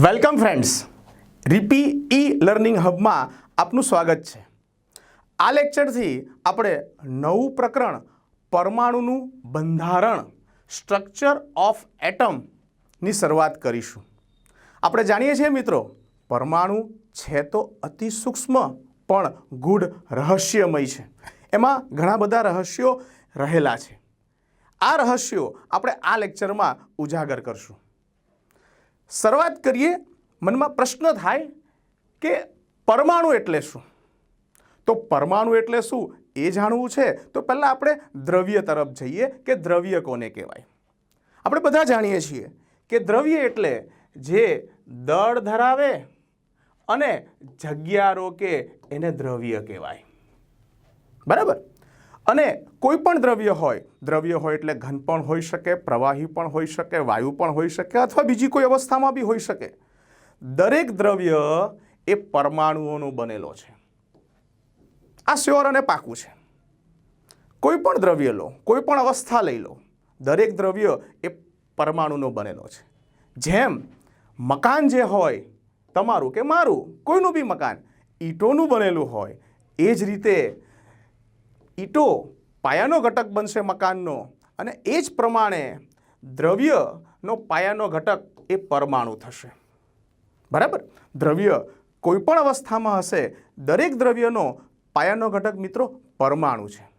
Welcome friends. રીપી e learning હબમાં આપનું સ્વાગત છે. આ લેક્ચરથી આપણે નવું પ્રકરણ, પરમાણુનું બંધારણ સ્ટ્રક્ચર ઓફ એટમની શરૂઆત કરીશું. આપણે જાણીએ છીએ મિત્રો, પરમાણુ છે તો અતિ સૂક્ષ્મ, પણ ગૂઢ રહસ્યમય છે. એમાં ઘણા બધા રહસ્યો રહેલા છે. આ રહસ્યો આપણે આ લેક્ચરમાં ઉજાગર કરશું. શરૂઆત કરીએ, મનમાં પ્રશ્ન થાય કે પરમાણુ એટલે શું? તો પરમાણુ એટલે શું? એ જાણવું છે. તો પહેલાં આપણે દ્રવ્ય તરફ જઈએ કે દ્રવ્ય કોને કહેવાય? આપણે બધા જાણીએ છીએ કે દ્રવ્ય એટલે જે દળ ધરાવે અને જગ્યા રોકે એને દ્રવ્ય કહેવાય. બરાબર? અને કોઈ પણ દ્રવ્ય હોય દ્રવ્ય હોય એટલે ઘન પણ હોઈ શકે, પ્રવાહી પણ હોઈ શકે, વાયુ પણ હોઈ શકે અથવા બીજી કોઈ અવસ્થામાં બી હોઈ શકે. દરેક દ્રવ્ય એ પરમાણુઓનો બનેલો છે. આ સ્યોર અને પાકું છે. કોઈ પણ દ્રવ્ય લો, કોઈ પણ અવસ્થા લઈ લો, દરેક દ્રવ્ય એ પરમાણુનો બનેલો છે. જેમ મકાન જે હોય, તમારું કે મારું, કોઈનું બી મકાન, ઈંટોનું બનેલું હોય, એ જ રીતે ઈંટો પાયાનો ઘટક બનશે મકાનનો અને એ જ પ્રમાણે દ્રવ્યનો પાયાનો ઘટક એ પરમાણુ થશે. બરાબર? દ્રવ્ય કોઈ પણ અવસ્થામાં હશે, દરેક દ્રવ્યનો પાયાનો ઘટક મિત્રો પરમાણુ છે.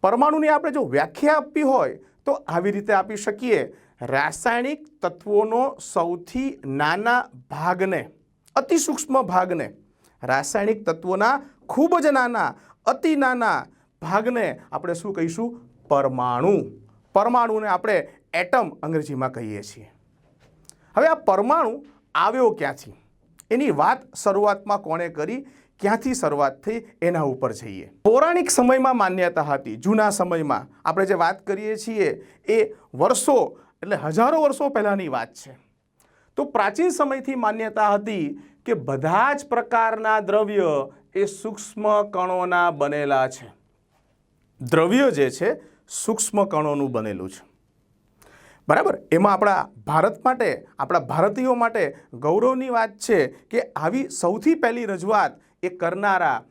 પરમાણુની આપણે જો વ્યાખ્યા આપવી હોય, તો આવી રીતે આપી શકીએ. રાસાયણિક તત્વોનો સૌથી નાના ભાગને, અતિસૂક્ષ્મ ભાગને, રાસાયણિક તત્વોના ખૂબ જ નાના, અતિ નાના ભાગને આપણે શું કહીશું? પરમાણુ. પરમાણુને આપણે એટમ અંગ્રેજીમાં કહીએ છીએ. હવે આ પરમાણુ આવ્યો ક્યાંથી? એની વાત શરૂઆતમાં કોણે કરી? ક્યાંથી શરૂઆત થઈ? એના ઉપર જઈએ. પૌરાણિક સમયમાં માન્યતા હતી, જૂના સમયમાં. આપણે જે વાત કરીએ છીએ, એ વર્ષો, એટલે હજારો વર્ષો પહેલાંની વાત છે. તો પ્રાચીન સમયથી માન્યતા હતી કે બધા જ પ્રકારના દ્રવ્ય એ સૂક્ષ્મ કણોના બનેલા છે. દ્રવ્ય જે છે, સૂક્ષ્મ કણોનું બનેલું છે. બરાબર? એમાં આપણા ભારત માટે, આપણા ભારતીયો માટે ગૌરવની વાત છે કે આવી સૌથી પહેલી રજૂઆત એ કરનારા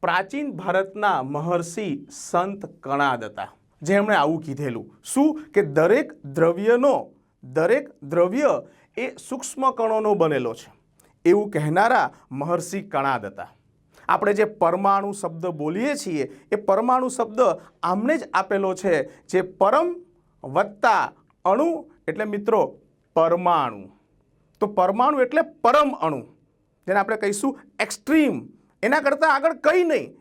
પ્રાચીન ભારતના મહર્ષિ સંત કણાદ હતા જેમણે આવું કીધેલું. શું? કે દરેક દ્રવ્યનો, દરેક દ્રવ્ય એ સૂક્ષ્મ કણોનો બનેલો છે. એવું કહેનારા મહર્ષિ કણાદ હતા. આપણે જે પરમાણુ શબ્દ બોલીએ છીએ, એ પરમાણુ શબ્દ આમને જ આપેલો છે, જે પરમ વત્તા અણુ એટલે મિત્રો પરમાણુ. તો પરમાણુ એટલે પરમ અણુ. જેને આપણે કહીશું એક્સ્ટ્રીમ. એના કરતાં આગળ કંઈ નહીં.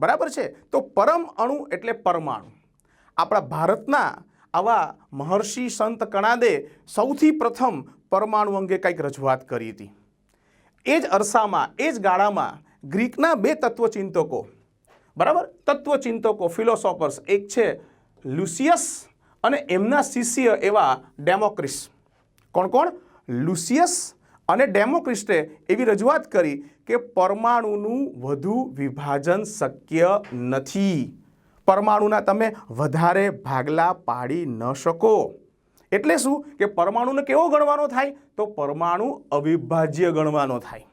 બરાબર છે? તો પરમ અણુ એટલે પરમાણુ. આપણા ભારતના આવા મહર્ષિ સંત કણાદે સૌથી પ્રથમ પરમાણુ અંગે કંઈક રજૂઆત કરી હતી. એ જ અરસામાં, એ જ ગાળામાં ગ્રીકના બે તત્વચિંતકો, બરાબર? તત્વચિંતકો, ફિલોસોફર્સ, એક છે લુસિયસ અને એમના શિષ્ય એવા ડેમોક્રિસ. કોણ કોણ? લુસિયસ અને ડેમોક્રિસ્ટે એવી રજૂઆત કરી કે પરમાણુનું વધુ વિભાજન શક્ય નથી. પરમાણુના તમે વધારે ભાગલા પાડી ન શકો. એટલે શું? કે પરમાણુને કેવો ગણવાનો થાય? તો પરમાણુ અવિભાજ્ય ગણવાનો થાય.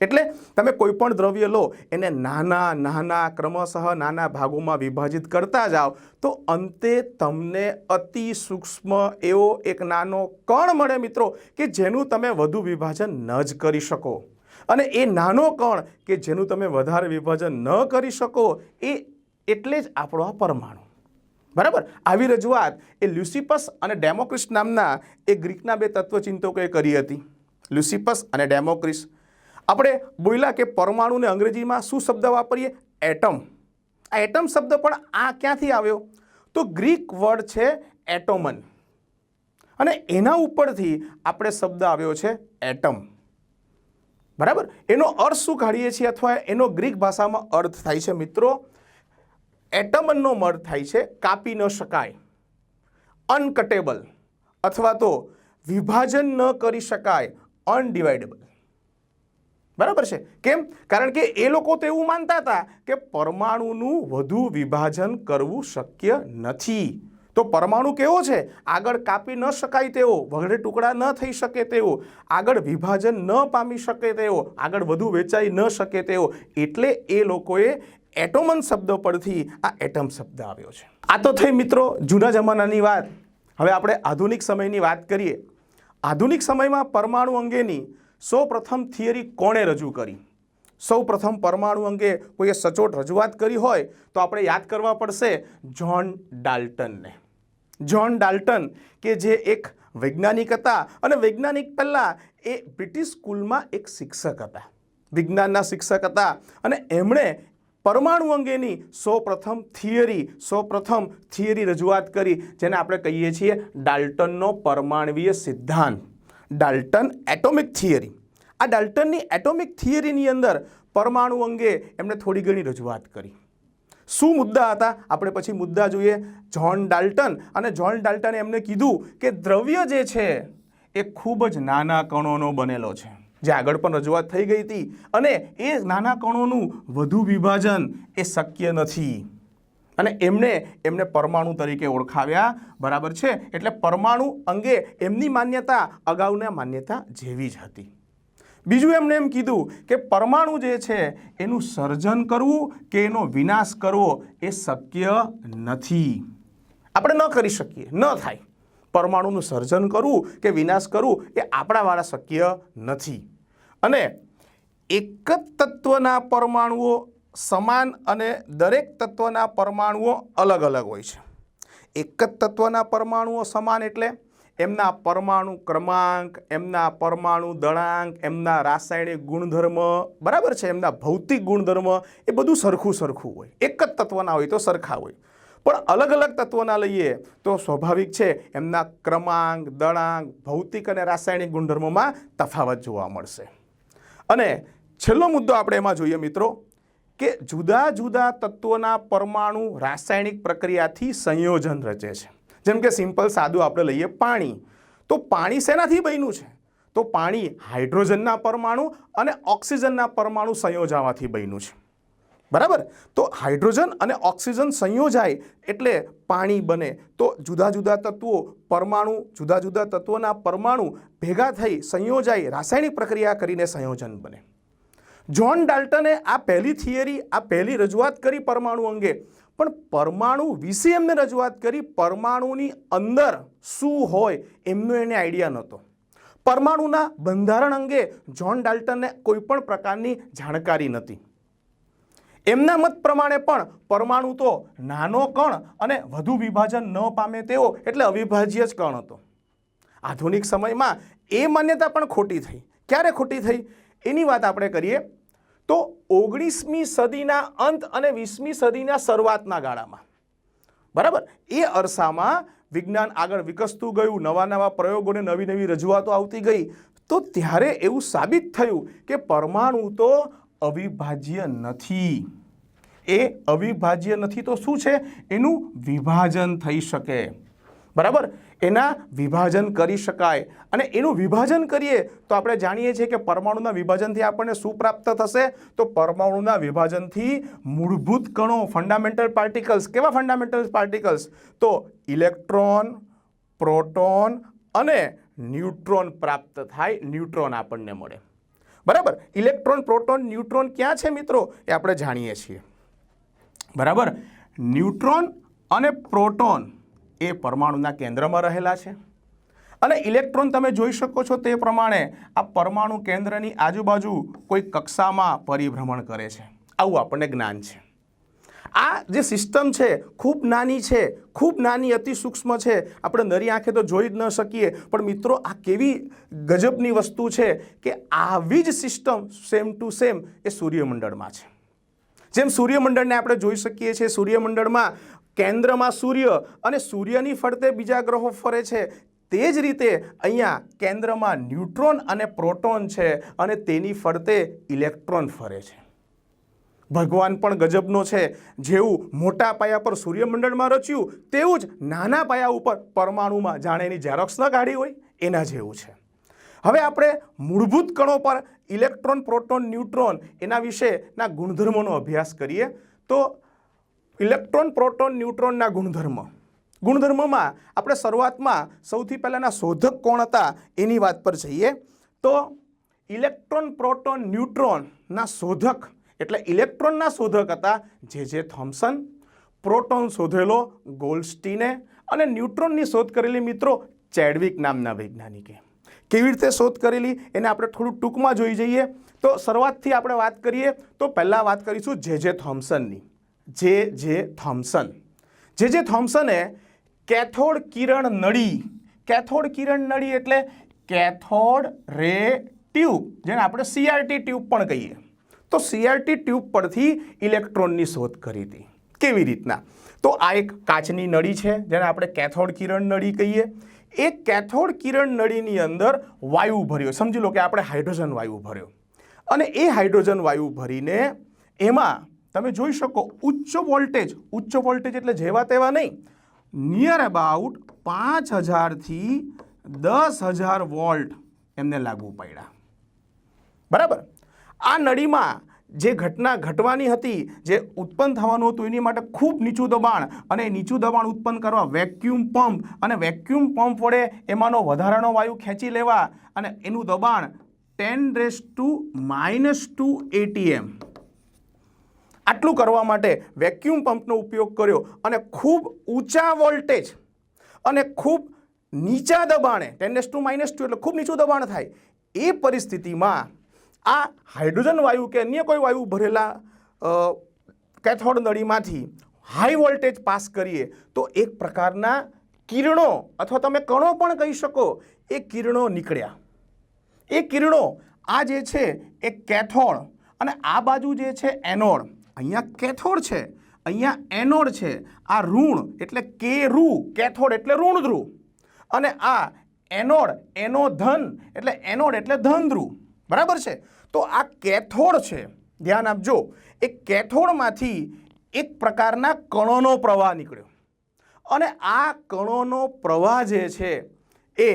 એટલે તમે કોઈ પણ દ્રવ્ય લો, એને નાના નાના, ક્રમશઃ નાના ભાગોમાં વિભાજિત કરતા જાઓ, તો અંતે તમને અતિ સૂક્ષ્મ એવો એક નાનો કણ મળે મિત્રો, કે જેનું તમે વધુ વિભાજન ન જ કરી શકો. અને એ નાનો કણ, કે જેનું તમે વધારે વિભાજન ન કરી શકો, એ એટલે જ આપણો આ પરમાણુ. બરાબર? આવી રજૂઆત એ લ્યુસિપસ અને ડેમોક્રિસ નામના એ ગ્રીકના બે તત્વચિંતકોએ કરી હતી. લ્યુસિપસ અને ડેમોક્રિસ. આપણે બોલ્યા કે પરમાણુને અંગ્રેજીમાં શું શબ્દ વાપરીએ? એટમ. આ એટમ શબ્દ પણ આ ક્યાંથી આવ્યો? તો ગ્રીક વર્ડ છે એટોમન. અને એના ઉપરથી આપણે શબ્દ આવ્યો છે એટમ. બરાબર? એનો અર્થ શું કાઢીએ છીએ અથવા એનો ગ્રીક ભાષામાં અર્થ થાય છે મિત્રો? એટમનનો અર્થ થાય છે કાપી ન શકાય, અનકટેબલ, અથવા તો વિભાજન ન કરી શકાય, અનડિવાઇડેબલ. બરાબર છે. કેમ? કારણ કે એ લોકો તો એવું માનતા હતા કે પરમાણુનું વધુ વિભાજન કરવું શક્ય નથી. તો પરમાણુ કેવો છે? આગળ કાપી ન શકાય તેવો વગડે ટુકડા ન થઈ શકે તેવો આગળ વિભાજન ન પામી શકે તેવો આગળ વધુ વેચાઈ ન શકે તેવો એટલે એ લોકોએ એટોમન શબ્દ પરથી આ એટમ શબ્દ આવ્યો છે. આ તો થઈ મિત્રો જૂના જમાનાની વાત. હવે આપણે આધુનિક સમયની વાત કરીએ. આધુનિક સમયમાં પરમાણુ અંગેની સૌ પ્રથમ થિયરી કોણે રજૂ કરી? સૌ પ્રથમ પરમાણુ અંગે કોઈએ સચોટ રજૂઆત કરી હોય તો આપણે યાદ કરવા પડશે જ્હોન ડાલ્ટનને. જ્હોન ડાલ્ટન કે જે એક વૈજ્ઞાનિક હતા અને વૈજ્ઞાનિક પહેલાં એ બ્રિટિશ સ્કૂલમાં એક શિક્ષક હતા. વિજ્ઞાનના શિક્ષક હતા અને એમણે પરમાણુ અંગેની સૌ પ્રથમ થિયરી સૌ પ્રથમ થિયરી રજૂઆત કરી, જેને આપણે કહીએ છીએ ડાલ્ટનનો પરમાણવીય સિદ્ધાંત. ડાલ્ટન એટોમિક થિયરી આ ડાલ્ટનની એટોમિક થિયરીની અંદર પરમાણુ અંગે એમણે થોડી ઘણી રજૂઆત કરી. શું મુદ્દા હતા? આપણે પછી મુદ્દા જોઈએ જ્હોન ડાલ્ટન અને જ્હોન ડાલ્ટને એમને કીધું કે દ્રવ્ય જે છે એ ખૂબ જ નાના કણોનો બનેલો છે. જે આગળ પણ રજૂઆત થઈ ગઈ હતી. અને એ નાના કણોનું વધુ વિભાજન એ શક્ય નથી. અને એમણે એમને પરમાણુ તરીકે ઓળખાવ્યા. બરાબર છે? એટલે પરમાણુ અંગે એમની માન્યતા અગાઉના માન્યતા જેવી જ હતી. બીજું એમણે એમ કીધું કે પરમાણુ જે છે એનું સર્જન કરવું કે એનો વિનાશ કરવો એ શક્ય નથી. આપણે ન કરી શકીએ, ન થાય. પરમાણુનું સર્જન કરવું કે વિનાશ કરવું એ આપણાવાળા શક્ય નથી. અને એક જ તત્વના પરમાણુઓ સમાન અને દરેક તત્વના પરમાણુઓ અલગ અલગ હોય છે. એક જ તત્વના પરમાણુઓ સમાન એટલે એમના પરમાણુ ક્રમાંક, એમના પરમાણુ દળાંક, એમના રાસાયણિક ગુણધર્મ, બરાબર છે? એમના ભૌતિક ગુણધર્મ એ બધું સરખું સરખું હોય. એક જ તત્વના હોય તો સરખા હોય. પણ અલગ અલગ તત્વના લઈએ તો સ્વાભાવિક છે એમના ક્રમાંક, દળાંક, ભૌતિક અને રાસાયણિક ગુણધર્મોમાં તફાવત જોવા મળશે. અને છેલ્લો મુદ્દો આપણે એમાં જોઈએ મિત્રો કે જુદા જુદા તત્વોના પરમાણુ રાસાયણિક પ્રક્રિયાથી સંયોજન રચે છે. જેમ કે સિમ્પલ સાદું આપણે લઈએ પાણી. તો પાણી શેનાથી બન્યું છે? તો પાણી હાઇડ્રોજનના પરમાણુ અને ઓક્સિજનના પરમાણુ સંયોજાવાથી બન્યું છે. બરાબર? તો હાઇડ્રોજન અને ઓક્સિજન સંયોજાય એટલે પાણી બને. તો જુદા જુદા તત્વો પરમાણુ, જુદા જુદા તત્વોના પરમાણુ ભેગા થઈ સંયોજાય, રાસાયણિક પ્રક્રિયા કરીને સંયોજન બને. જ્હોન ડાલ્ટને આ પહેલી થિયરી, આ પહેલી રજૂઆત કરી પરમાણુ અંગે. પણ પરમાણુ વિશે એમને રજૂઆત કરી, પરમાણુની અંદર શું હોય એમનો એને આઈડિયા નહોતો. પરમાણુના બંધારણ અંગે જ્હોન ડાલ્ટનને કોઈ પણ પ્રકારની જાણકારી નથી એમના મત પ્રમાણે પણ પરમાણુ તો નાનો કણ અને વધુ વિભાજન ન પામે તેવો એટલે અવિભાજ્ય જ કણ હતો. આધુનિક સમયમાં એ માન્યતા પણ ખોટી થઈ. ક્યારે ખોટી થઈ? એની વાત આપણે કરીએ તો ઓગણીસમી સદીના અંત અને વીસમી સદીના શરૂઆતના ગાળામાં. બરાબર? એ અરસામાં વિજ્ઞાન આગળ વિકસતું ગયું, નવા નવા પ્રયોગોને નવી નવી રજૂઆતો આવતી ગઈ. તો ત્યારે એવું સાબિત થયું કે પરમાણુ તો અવિભાજ્ય નથી. એ અવિભાજ્ય નથી તો શું છે? એનું વિભાજન થઈ શકે. બરાબર? એના વિભાજન કરી શકાય. અને એનું વિભાજન કરીએ તો આપણે જાણીએ છીએ કે પરમાણુના વિભાજનથી આપણને શું પ્રાપ્ત થશે? તો પરમાણુના વિભાજનથી મૂળભૂત કણો ફંડામેન્ટલ પાર્ટિકલ્સ કેવા ફંડામેન્ટલ પાર્ટિકલ્સ તો ઇલેક્ટ્રોન, પ્રોટોન અને ન્યુટ્રોન પ્રાપ્ત થાય, ન્યુટ્રોન આપણને મળે. બરાબર? ઇલેક્ટ્રોન, પ્રોટોન, ન્યુટ્રોન ક્યાં છે મિત્રો? એ આપણે જાણીએ છીએ. બરાબર? ન્યુટ્રોન અને પ્રોટોન એ પરમાણુના કેન્દ્રમાં રહેલા છે. અને ઇલેક્ટ્રોન તમે જોઈ શકો છો તે પ્રમાણે આ પરમાણુ કેન્દ્રની આજુબાજુ કોઈ કક્ષામાં પરિભ્રમણ કરે છે. આવું આપણને જ્ઞાન છે. આ જે સિસ્ટમ છે ખૂબ નાની છે, ખૂબ નાની અતિ સૂક્ષ્મ છે. આપણે નરી આંખે તો જોઈ જ ન શકીએ. પણ મિત્રો, આ કેવી ગજબની વસ્તુ છે કે આવી જ સિસ્ટમ સેમ ટુ સેમ એ સૂર્યમંડળમાં છે. જેમ સૂર્યમંડળને આપણે જોઈ શકીએ છીએ, સૂર્યમંડળમાં કેન્દ્રમાં સૂર્ય અને સૂર્યની ફરતે બીજા ગ્રહો ફરે છે. તે જ રીતે અહીંયા કેન્દ્રમાં ન્યુટ્રોન અને પ્રોટોન છે અને તેની ફરતે ઇલેક્ટ્રોન ફરે છે. ભગવાન પણ ગજબનો છે. જેવું મોટા પાયા પર સૂર્યમંડળમાં રચ્યું, તેવું જ નાના પાયા ઉપર પરમાણુમાં જાણે એની ઝેરોક્સ ન કાઢી હોય, એના જેવું છે. હવે આપણે મૂળભૂત કણો પર ઇલેક્ટ્રોન, પ્રોટોન, ન્યુટ્રોન એના વિશેના ગુણધર્મોનો અભ્યાસ કરીએ. તો ઇલેક્ટ્રોન, પ્રોટોન, ન્યુટ્રોનના ગુણધર્મ. ગુણધર્મમાં આપણે શરૂઆતમાં સૌથી પહેલાંના શોધક કોણ હતા એની વાત પર જઈએ. તો ઇલેક્ટ્રોન, પ્રોટોન, ન્યુટ્રોનના શોધક એટલે ઇલેક્ટ્રોનના શોધક હતા જે જે થોમ્સન પ્રોટોન શોધેલો ગોલ્ડસ્ટીને અને ન્યુટ્રોનની શોધ કરેલી મિત્રો ચેડવિક નામના વૈજ્ઞાનિકે. કેવી રીતે શોધ કરેલી એને આપણે થોડું ટૂંકમાં જોઈ જઈએ. તો શરૂઆતથી આપણે વાત કરીએ તો પહેલાં વાત કરીશું જે જે થોમ્સનની જે જે થોમ્સન જે જે થોમ્સને કેથોડ કિરણ નળી, કેથોડ કિરણ નળી એટલે કેથોડ રે ટ્યુબ, જેને આપણે સીઆરટી ટ્યુબ પણ કહીએ. તો સીઆરટી ટ્યુબ પરથી ઇલેક્ટ્રોનની શોધ કરી હતી. કેવી રીતના? તો આ એક કાચની નળી છે, જેને આપણે કેથોડ કિરણ નળી કહીએ. એ કેથોડ કિરણ નળીની અંદર વાયુ ભર્યો. સમજી લો કે આપણે હાઇડ્રોજન વાયુ ભર્યો. અને એ હાઇડ્રોજન વાયુ ભરીને એમાં તમે જોઈ શકો, ઉચ્ચ વોલ્ટેજ ઉચ્ચ વોલ્ટેજ એટલે જેવા તેવા નહીં નિયર અબાઉટ પાંચ હજારથી દસ હજાર વોલ્ટ એમને લાગુ પડ્યા. બરાબર? આ નળીમાં જે ઘટના ઘટવાની હતી, જે ઉત્પન્ન થવાનું હતું, એની માટે ખૂબ નીચું દબાણ અને નીચું દબાણ ઉત્પન્ન કરવા વેક્યુમ પંપ અને વેક્યુમ પંપ વડે એમાંનો વધારાનો વાયુ ખેંચી લેવા અને એનું દબાણ ten raise to minus two ATM આટલું કરવા માટે વેક્યુમ પંપનો ઉપયોગ કર્યો અને ખૂબ ઊંચા વોલ્ટેજ અને ખૂબ નીચા દબાણે ટેન ટુ માઇનસ ટુ એટલે ખૂબ નીચું દબાણ થાય, એ પરિસ્થિતિમાં આ હાઇડ્રોજન વાયુ કે અન્ય કોઈ વાયુ ભરેલા કેથોડ નળીમાંથી હાઈ વોલ્ટેજ પાસ કરીએ, તો એક પ્રકારના કિરણો અથવા તમે કણો પણ કહી શકો, એ કિરણો નીકળ્યા. એ કિરણો આ જે છે એ કેથોડ અને આ બાજુ જે છે એનોડ અહીંયા કેથોડ છે, અહીંયા એનોડ છે. આ ઋણ એટલે કે રૂ કેથોડ એટલે ઋણ ધ્રુવ અને આ એનોડ, એનો ધન એટલે એનોડ એટલે ધન ધ્રુવ બરાબર છે? તો આ કેથોડ છે. ધ્યાન આપજો, એ કેથોડમાંથી એક પ્રકારના કણોનો પ્રવાહ નીકળ્યો. અને આ કણોનો પ્રવાહ જે છે, એ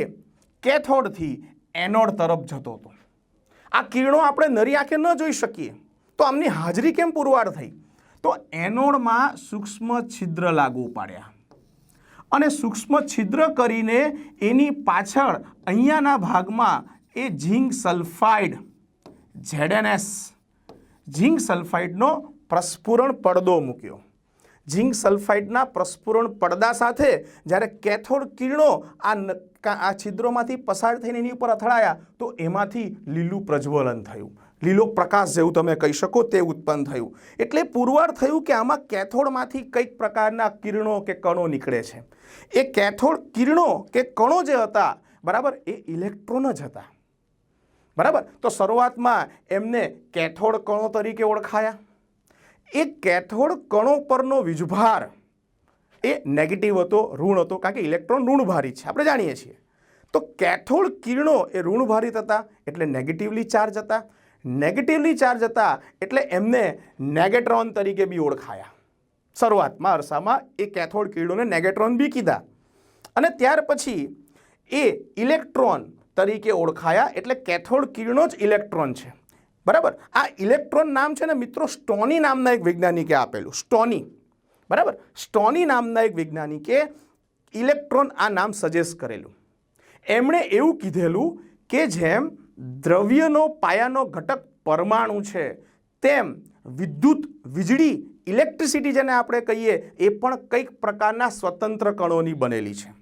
કેથોડથી એનોડ તરફ જતો હતો. આ કિરણો આપણે નરી આંખે ન જોઈ શકીએ. તો આમની હાજરી કેમ પુરવાર થઈ? તો એનોડમાં સૂક્ષ્મ છિદ્ર લાગુ પાડ્યા. અને સૂક્ષ્મ છિદ્ર કરીને એની પાછળ અહીંયાના ભાગમાં એ ઝીંક સલ્ફાઇડ, ઝેડએનએસ, ઝીંક સલ્ફાઇડનો પ્રસ્ફુરણ પડદો મૂક્યો. ઝીંક સલ્ફાઇડના પ્રસ્ફુરણ પડદા સાથે જ્યારે કેથોડ કિરણો આ આ છિદ્રોમાંથી પસાર થઈને એની ઉપર અથડાયા, તો એમાંથી લીલું પ્રજ્વલન થયું. લીલો પ્રકાશ જેવું તમે કહી શકો તે ઉત્પન્ન થયું. એટલે પુરવાર થયું કે આમાં કેથોડમાંથી કંઈક પ્રકારના કિરણો કે કણો નીકળે છે. એ કેથોડ કિરણો કે કણો જે હતા, બરાબર, એ ઇલેક્ટ્રોન જ હતા. બરાબર? તો શરૂઆતમાં એમને કેથોડ કણો તરીકે ઓળખાયા. એ કેથોડ કણો પરનો વીજભાર. એ નેગેટિવ હતો, ઋણ હતો, કારણ કે ઇલેક્ટ્રોન ઋણભારી છે, આપણે જાણીએ છીએ. તો કેથોડ કિરણો એ ઋણભારિત હતા એટલે નેગેટિવલી ચાર્જ હતા. નેગેટિવલી ચાર્જ હતા, એટલે એમને નેગેટ્રોન તરીકે બી ઓળખાયા. શરૂઆતમાં અરસામાં એ કેથોડ કિરણોને નેગેટ્રોન બી કીધા. અને ત્યાર પછી એ ઇલેક્ટ્રોન તરીકે ઓળખાયા, એટલે કેથોડ કિરણો જ ઇલેક્ટ્રોન છે. બરાબર? આ ઇલેક્ટ્રોન નામ છે ને મિત્રો સ્ટોની નામના એક વૈજ્ઞાનિકે આપેલું, સ્ટોની. બરાબર? સ્ટોની નામના એક વૈજ્ઞાનિકે ઇલેક્ટ્રોન આ નામ સજેસ્ટ કરેલું. એમણે એવું કીધેલું કે જેમ દ્રવ્યનો, પાયાનો ઘટક પરમાણુ છે, તેમ વિદ્યુત વીજળી, ઇલેક્ટ્રિસિટી જેને આપણે કહીએ, એ પણ કંઈક પ્રકારના સ્વતંત્ર કણોની બનેલી છે.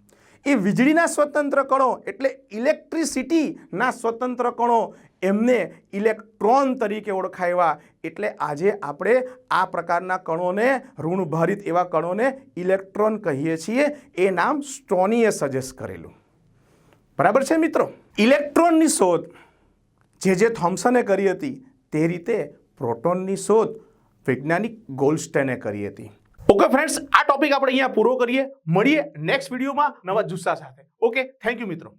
એ વીજળીના સ્વતંત્ર કણો એટલે ઇલેક્ટ્રિસિટીના સ્વતંત્ર કણો એમને ઇલેક્ટ્રોન તરીકે ઓળખાવ્યા એટલે આજે આપણે આ પ્રકારના કણોને ઋણભારિત એવા કણોને ઇલેક્ટ્રોન કહીએ છીએ. એ નામ સ્ટોનીએ સજેસ્ટ કરેલું. બરાબર છે મિત્રો? ઇલેક્ટ્રોનની શોધ જે જે થોમ્સને કરી હતી, તે રીતે પ્રોટોનની શોધ વૈજ્ઞાનિક ગોલ્ડસ્ટેને કરી હતી. ઓકે ફ્રેન્ડ્સ, આ ટોપિક આપણે અહીંયા પૂરો કરીએ. મળીએ નેક્સ્ટ વિડીયોમાં નવા જુસ્સા સાથે. ઓકે, થેન્ક યુ મિત્રો.